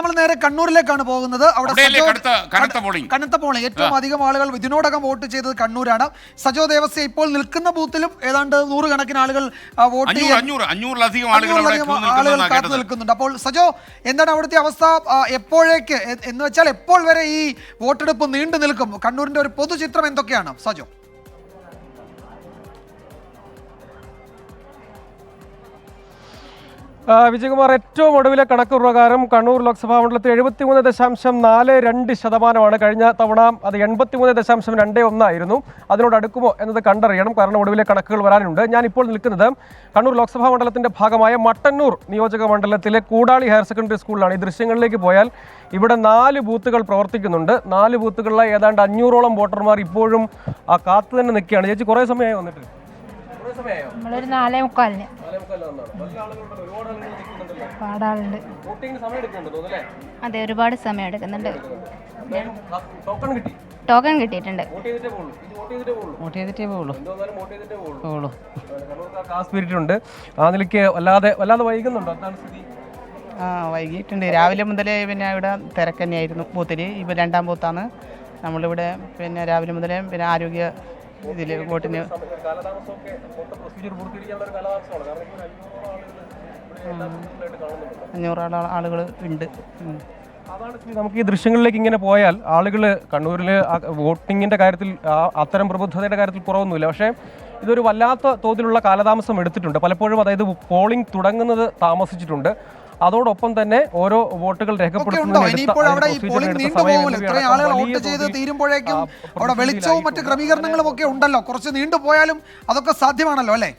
നമ്മൾ നേരെ കണ്ണൂരിലേക്കാണ് പോകുന്നത്. അവിടെ കനത്ത പോളിംഗ്? ഏറ്റവും അധികം ആളുകൾ ഇതിനോടകം വോട്ട് ചെയ്തത് കണ്ണൂരാണ്. സജോ ദേവസ്യ ഇപ്പോൾ നിൽക്കുന്ന ബൂത്തിലും ഏതാണ്ട് നൂറുകണക്കിന് ആളുകൾ വോട്ട് അഞ്ഞൂറിലധികം ആളുകൾ കാത്തു നിൽക്കുന്നുണ്ട്. അപ്പോൾ സജോ എന്താണ് അവിടുത്തെ അവസ്ഥ? എപ്പോഴേക്ക്? എന്ന് വെച്ചാൽ എപ്പോൾ വരെ ഈ വോട്ടെടുപ്പ് നീണ്ടു നിൽക്കും? കണ്ണൂരിന്റെ ഒരു പൊതുചിത്രം എന്തൊക്കെയാണ്? സജോ. വിജയകുമാർ ഏറ്റവും ഒടുവിലെ കണക്ക് പ്രകാരം കണ്ണൂർ ലോക്സഭാ മണ്ഡലത്തിൽ എഴുപത്തിമൂന്ന് ദശാംശം നാല് രണ്ട് ശതമാനമാണ് കഴിഞ്ഞ തവണ. അത് എൺപത്തിമൂന്ന് ദശാംശം രണ്ട് ഒന്നായിരുന്നു. അതിനോട് അടുക്കുമോ എന്നത് കണ്ടറിയണം. കാരണം ഒടുവിലെ കണക്കുകൾ വരാനുണ്ട്. ഞാൻ ഇപ്പോൾ നിൽക്കുന്നത് കണ്ണൂർ ലോക്സഭാ മണ്ഡലത്തിന്റെ ഭാഗമായ മട്ടന്നൂർ നിയോജക മണ്ഡലത്തിലെ കൂടാളി ഹയർ സെക്കൻഡറി സ്കൂളിലാണ്. ഈ ദൃശ്യങ്ങളിലേക്ക് പോയാൽ ഇവിടെ നാല് ബൂത്തുകൾ പ്രവർത്തിക്കുന്നുണ്ട്. നാല് ബൂത്തുകളിലെ ഏതാണ്ട് അഞ്ഞൂറോളം വോട്ടർമാർ ഇപ്പോഴും ആ കാത്തു തന്നെ നിൽക്കുകയാണ്. ചേച്ചി കുറേ സമയമായി വന്നിട്ട്. നമ്മളൊരു നാലേ മുക്കാലിന്. പാടാളുണ്ട് അതെ ഒരുപാട് സമയം എടുക്കുന്നുണ്ട്. ടോക്കൺ കിട്ടി. ടോക്കൺ കിട്ടിയിട്ടുണ്ട്. വോട്ട് ചെയ്തിട്ടേ പോകുള്ളൂ ഉണ്ട് ആ നിലയ്ക്ക് വല്ലാതെ വല്ലാതെ വൈകുന്നുണ്ടോ? എന്താണ് സ്ഥിതി? ആ വൈകിട്ടുണ്ട് രാവിലെ മുതലേ പിന്നെ ഇവിടെ തിരക്ക് തന്നെയായിരുന്നു ബൂത്തിൽ ഇപ്പോൾ രണ്ടാം ബൂത്താണ്. നമ്മളിവിടെ പിന്നെ രാവിലെ മുതലേ പിന്നെ ആരോഗ്യ ഇതിൽ ബോട്ടിന് അഞ്ഞൂറ് ആളുകൾ ഉണ്ട്. നമുക്ക് ഈ ദൃശ്യങ്ങളിലേക്ക് ഇങ്ങനെ പോയാൽ ആളുകൾ കണ്ണൂരിൽ വോട്ടിങ്ങിന്റെ കാര്യത്തിൽ അത്തരം പ്രബുദ്ധതയുടെ കാര്യത്തിൽ കുറവൊന്നുമില്ല. പക്ഷേ ഇതൊരു വല്ലാത്ത തോതിലുള്ള കാലതാമസം എടുത്തിട്ടുണ്ട്. പലപ്പോഴും അതായത് പോളിംഗ് തുടങ്ങുന്നത് താമസിച്ചിട്ടുണ്ട്. അതോടൊപ്പം തന്നെ ഓരോ വോട്ടുകൾ രേഖപ്പെടുത്തുന്നതിന് വെളിച്ചവും മറ്റു ക്രമീകരണങ്ങളും ഒക്കെ ഉണ്ടല്ലോ. കുറച്ച് നീണ്ടുപോയാലും അതൊക്കെ സാധ്യമാണല്ലോ അല്ലേ?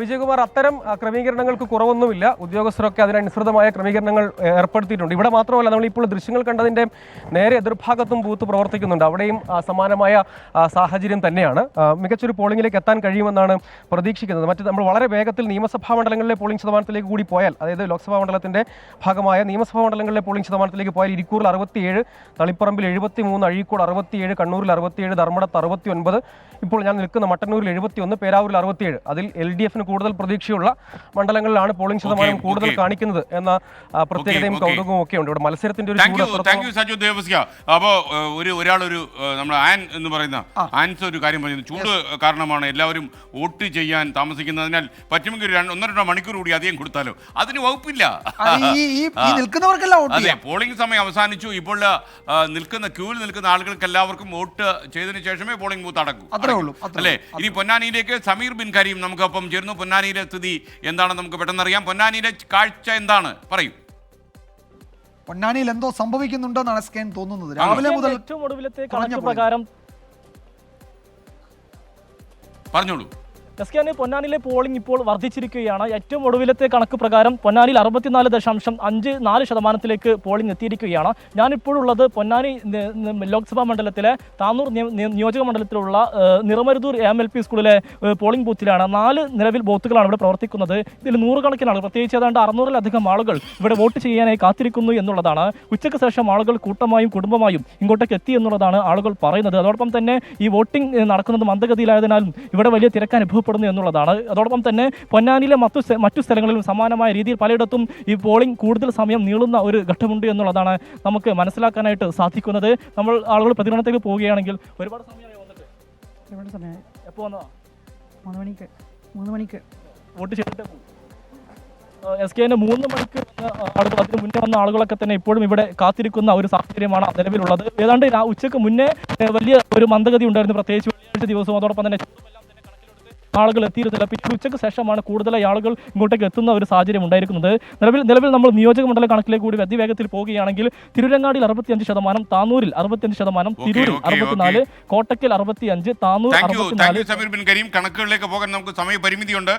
വിജയകുമാർ അത്തരം ക്രമീകരണങ്ങൾക്ക് കുറവൊന്നുമില്ല. ഉദ്യോഗസ്ഥരൊക്കെ അതിനനുസൃതമായ ക്രമീകരണങ്ങൾ ഏർപ്പെടുത്തിയിട്ടുണ്ട്. ഇവിടെ മാത്രമല്ല നമ്മൾ ഇപ്പോൾ ദൃശ്യങ്ങൾ കണ്ടതിന്റെ നേരെ എതിർഭാഗത്തും ബൂത്ത് പ്രവർത്തിക്കുന്നുണ്ട്. അവിടെയും സമാനമായ സാഹചര്യം തന്നെയാണ്. മികച്ചൊരു പോളിംഗിലേക്ക് എത്താൻ കഴിയുമെന്നാണ് പ്രതീക്ഷിക്കുന്നത്. മറ്റ് നമ്മൾ വളരെ വേഗത്തിൽ നിയമസഭാ മണ്ഡലങ്ങളിലെ പോളിംഗ് ശതമാനത്തിലേക്ക് കൂടി പോയാൽ അതായത് ലോക്സഭാ മണ്ഡലത്തിന്റെ ഭാഗമായ നിയമസഭാ മണ്ഡലങ്ങളിലെ പോളിംഗ് ശതമാനത്തിലേക്ക് പോയാൽ ഇരിക്കൂറിൽ അറുപത്തിയേഴ് തളിപ്പറമ്പിൽ എഴുപത്തി മൂന്ന് അഴീക്കോട് അറുപത്തിയേഴ് കണ്ണൂരിൽ അറുപത്തിയേഴ് ധർമ്മടത്ത് അറുപത്തി ഒൻപത് ഇപ്പോൾ ഞാൻ നിൽക്കുന്ന മട്ടന്നൂരിൽ എഴുപത്തി ഒന്ന് പേരാവൂരിൽ അറുപത്തിയേഴ് അതിൽ എൽ ഡി എഫിന് കൂടുതൽ പ്രതീക്ഷയുള്ള മണ്ഡലങ്ങളിലാണ് പോളിംഗ് ശതമാനം കൂടുതൽ കാണിക്കുന്നത് എന്ന പ്രത്യേകതയും. കൗതുകവും ഒക്കെ ഉണ്ട്. ഇവിടെ മത്സരത്തിന്റെ ഒരു സജു ദേവസ്യ അപ്പോൾ ഒരു ഒരാളൊരു നമ്മൾ ആൻ എന്ന് പറയുന്ന ആൻസ് ഒരു കാര്യം പറയുന്നത് ചൂട് കാരണമാണ് എല്ലാവരും വോട്ട് ചെയ്യാൻ താമസിക്കുന്നതിനാൽ പറ്റുമെങ്കിൽ ഒരു രണ്ട് ഒന്നോ രണ്ടോ മണിക്കൂർ കൂടി അധികം കൊടുത്താലോ? അതിന് വകുപ്പില്ല. അതെ പോളിംഗ് സമയം അവസാനിച്ചു. ഇപ്പോൾ നിൽക്കുന്ന ക്യൂവിൽ നിൽക്കുന്ന ആളുകൾക്ക് എല്ലാവർക്കും വോട്ട് ചെയ്തതിനു ശേഷമേ പോളിംഗ് ബൂത്ത് അടക്കൂ. അത്രേ ഉള്ളൂ, അല്ലേ? ഇനി പൊന്നാനിയിലേക്ക് സമീർ ബിൻ കരീം നമുക്കൊപ്പം ചേർന്നു പൊന്നാനിയിലെ സ്ഥിതി എന്താണെന്ന് നമുക്ക് പെട്ടെന്നറിയാം പൊന്നാനിയിലെ കാഴ്ച എന്താണ്? പറയൂ. പൊന്നാനിയിൽ എന്തോ സംഭവിക്കുന്നുണ്ടെന്നാണ് എസ് കെ തോന്നുന്നത്. രാവിലെ മുതൽ ഏറ്റവും ഒടുവിലത്തെ കണക്ക് പ്രകാരം പറഞ്ഞോളൂ. എസ് പൊന്നാനിലെ പോളിംഗ് ഇപ്പോൾ വർദ്ധിച്ചിരിക്കുകയാണ്. ഏറ്റവും ഒടുവിലത്തെ കണക്ക് പ്രകാരം പൊന്നാനിയിൽ അറുപത്തിനാല് ദശാംശം അഞ്ച് നാല് ശതമാനത്തിലേക്ക് പോളിംഗ് എത്തിയിരിക്കുകയാണ്. ഞാനിപ്പോഴുള്ളത് പൊന്നാനി ലോക്സഭാ മണ്ഡലത്തിലെ താന്നൂർ നിയ- നിയ- നിയോജക മണ്ഡലത്തിലുള്ള നിറമരുതൂർ എം എൽ പി സ്കൂളിലെ പോളിംഗ് ബൂത്തിലാണ് നാല് നിലവിൽ ബൂത്തുകളാണ് ഇവിടെ പ്രവർത്തിക്കുന്നത്. ഇതിൽ നൂറുകണക്കിന് ആളുകൾ പ്രത്യേകിച്ച് ഏതാണ്ട് അറുന്നൂറിലധികം ആളുകൾ ഇവിടെ വോട്ട് ചെയ്യാനായി കാത്തിരിക്കുന്നു എന്നുള്ളതാണ്. ഉച്ചയ്ക്ക് ശേഷം ആളുകൾ കൂട്ടമായും കുടുംബമായും ഇങ്ങോട്ടേക്ക് എത്തി എന്നുള്ളതാണ് ആളുകൾ പറയുന്നത്. അതോടൊപ്പം തന്നെ ഈ വോട്ടിംഗ് നടക്കുന്നത് മന്ദഗതിയിലായതിനാലും ഇവിടെ വലിയ തിരക്ക് അനുഭവപ്പെടുന്നു എന്നുള്ളതാണ്. അതോടൊപ്പം തന്നെ പൊന്നാനിയിലെ മറ്റു മറ്റു സ്ഥലങ്ങളിലും സമാനമായ രീതിയിൽ പലയിടത്തും ഈ പോളിംഗ് കൂടുതൽ സമയം നീളുന്ന ഒരു ഘട്ടമുണ്ട് എന്നുള്ളതാണ് നമുക്ക് മനസ്സിലാക്കാനായിട്ട് സാധിക്കുന്നത്. നമ്മൾ ആളുകൾ പ്രതികരണത്തേക്ക് പോവുകയാണെങ്കിൽ ഒരുപാട് സമയമായി വന്നിട്ട്. ഒരുപാട് സമയം എപ്പോൾ വന്നതാ? മൂന്ന് മണിക്ക്. മൂന്ന് മണിക്ക്. വോട്ട് ചെയ്തിട്ടേ എസ് കെന്റെ മൂന്ന് മണിക്ക് ആളുകൾ അതിന് മുന്നേ വന്ന ആളുകളൊക്കെ തന്നെ ഇപ്പോഴും ഇവിടെ കാത്തിരിക്കുന്ന ഒരു സാഹചര്യമാണ് നിലവിലുള്ളത്. ഏതാണ്ട് ഉച്ചയ്ക്ക് ഉച്ചയ്ക്ക് മുന്നേ വലിയ ഒരു മന്ദഗതി ഉണ്ടായിരുന്നു പ്രത്യേകിച്ച് വെള്ളിയാഴ്ച ദിവസവും. അതോടൊപ്പം തന്നെ ആളുകൾ എത്തിയിരുന്നില്ല. പിന്നെ ഉച്ചയ്ക്ക് ശേഷമാണ് കൂടുതലായി ആളുകൾ ഇങ്ങോട്ടേക്ക് എത്തുന്ന ഒരു സാഹചര്യം ഉണ്ടായിരിക്കുന്നത്. നിലവിൽ നിലവിൽ നമ്മൾ നിയോജക മണ്ഡല കണക്കിലേക്ക് കൂടി അതിവേഗത്തിൽ പോവുകയാണെങ്കിൽ തിരുരങ്ങാടിയിൽ അറുപത്തിയഞ്ച് ശതമാനം താനൂരിൽ അറുപത്തിയഞ്ച് ശതമാനം തിരൂരിൽ അറുപത്തിനാല് കോട്ടക്കൽ അറുപത്തിയഞ്ച് താനൂർ അറുപത്തിനാല് സമീർ ബിൻ കരീം കണക്കുകളിലേക്ക് പോകാൻ നമുക്ക് സമയപരിമിതിയുണ്ട്.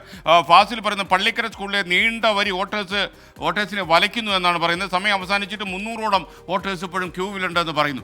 ഫാസിൽ പറയുന്ന പള്ളിക്കര സ്കൂളിലെ നീണ്ട വരി വോട്ടേഴ്സ് വോട്ടേഴ്സിനെ വലയ്ക്കുന്നു എന്നാണ് പറയുന്നത്. സമയം അവസാനിച്ചിട്ട് മുന്നൂറോളം വോട്ടേഴ്സ് ഇപ്പോഴും ക്യൂവിലുണ്ടെന്ന് പറയുന്നു.